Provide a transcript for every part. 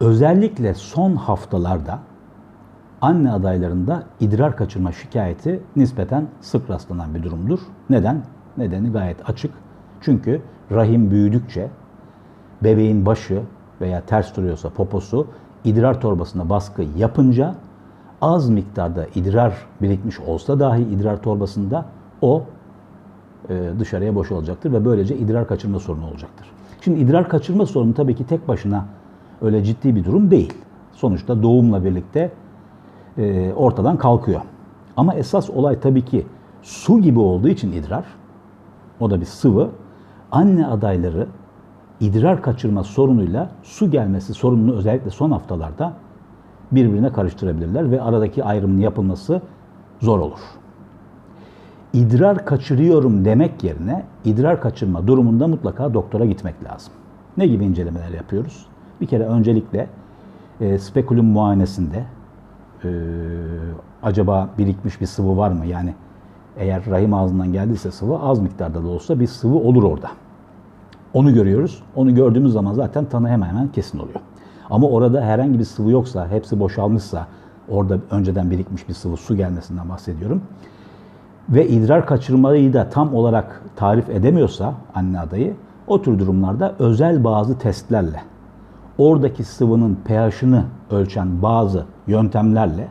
Özellikle son haftalarda anne adaylarında idrar kaçırma şikayeti nispeten sık rastlanan bir durumdur. Neden? Nedeni gayet açık. Çünkü rahim büyüdükçe bebeğin başı veya ters duruyorsa poposu idrar torbasına baskı yapınca az miktarda idrar birikmiş olsa dahi idrar torbasında o e, dışarıya boşalacaktır ve böylece idrar kaçırma sorunu olacaktır. Şimdi idrar kaçırma sorunu tabii ki tek başına öyle ciddi bir durum değil. Sonuçta doğumla birlikte e, ortadan kalkıyor. Ama esas olay tabii ki su gibi olduğu için idrar, o da bir sıvı, anne adayları idrar kaçırma sorunuyla su gelmesi sorununu özellikle son haftalarda birbirine karıştırabilirler ve aradaki ayrımın yapılması zor olur. İdrar kaçırıyorum demek yerine idrar kaçırma durumunda mutlaka doktora gitmek lazım. Ne gibi incelemeler yapıyoruz? Bir kere öncelikle e, spekulum muayenesinde e, acaba birikmiş bir sıvı var mı? Yani eğer rahim ağzından geldiyse sıvı az miktarda da olsa bir sıvı olur orada. Onu görüyoruz. Onu gördüğümüz zaman zaten tanı hemen hemen kesin oluyor. Ama orada herhangi bir sıvı yoksa, hepsi boşalmışsa, orada önceden birikmiş bir sıvı su gelmesinden bahsediyorum. Ve idrar kaçırmayı da tam olarak tarif edemiyorsa anne adayı, o tür durumlarda özel bazı testlerle, oradaki sıvının pH'ını ölçen bazı yöntemlerle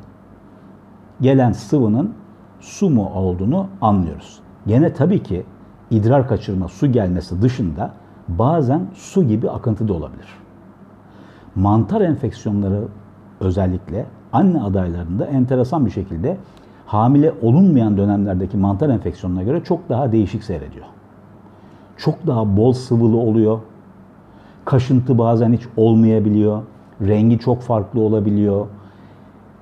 gelen sıvının su mu olduğunu anlıyoruz. Gene tabii ki idrar kaçırma su gelmesi dışında bazen su gibi akıntı da olabilir. Mantar enfeksiyonları özellikle anne adaylarında enteresan bir şekilde hamile olunmayan dönemlerdeki mantar enfeksiyonuna göre çok daha değişik seyrediyor. Çok daha bol sıvılı oluyor. Kaşıntı bazen hiç olmayabiliyor. Rengi çok farklı olabiliyor.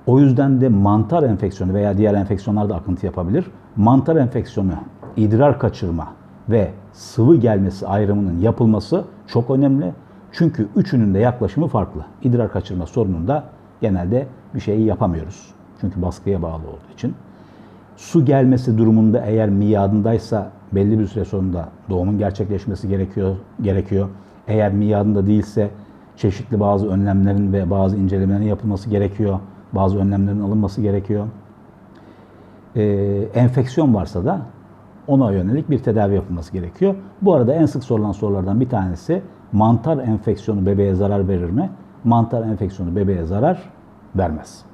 O yüzden de mantar enfeksiyonu veya diğer enfeksiyonlar da akıntı yapabilir. Mantar enfeksiyonu, idrar kaçırma ve sıvı gelmesi ayrımının yapılması çok önemli. Çünkü üçünün de yaklaşımı farklı. İdrar kaçırma sorununda genelde bir şeyi yapamıyoruz. Çünkü baskıya bağlı olduğu için. Su gelmesi durumunda eğer miyadındaysa belli bir süre sonunda doğumun gerçekleşmesi gerekiyor. gerekiyor. Eğer miyadında değilse çeşitli bazı önlemlerin ve bazı incelemelerin yapılması gerekiyor. Bazı önlemlerin alınması gerekiyor. Ee, enfeksiyon varsa da ona yönelik bir tedavi yapılması gerekiyor. Bu arada en sık sorulan sorulardan bir tanesi mantar enfeksiyonu bebeğe zarar verir mi? Mantar enfeksiyonu bebeğe zarar vermez.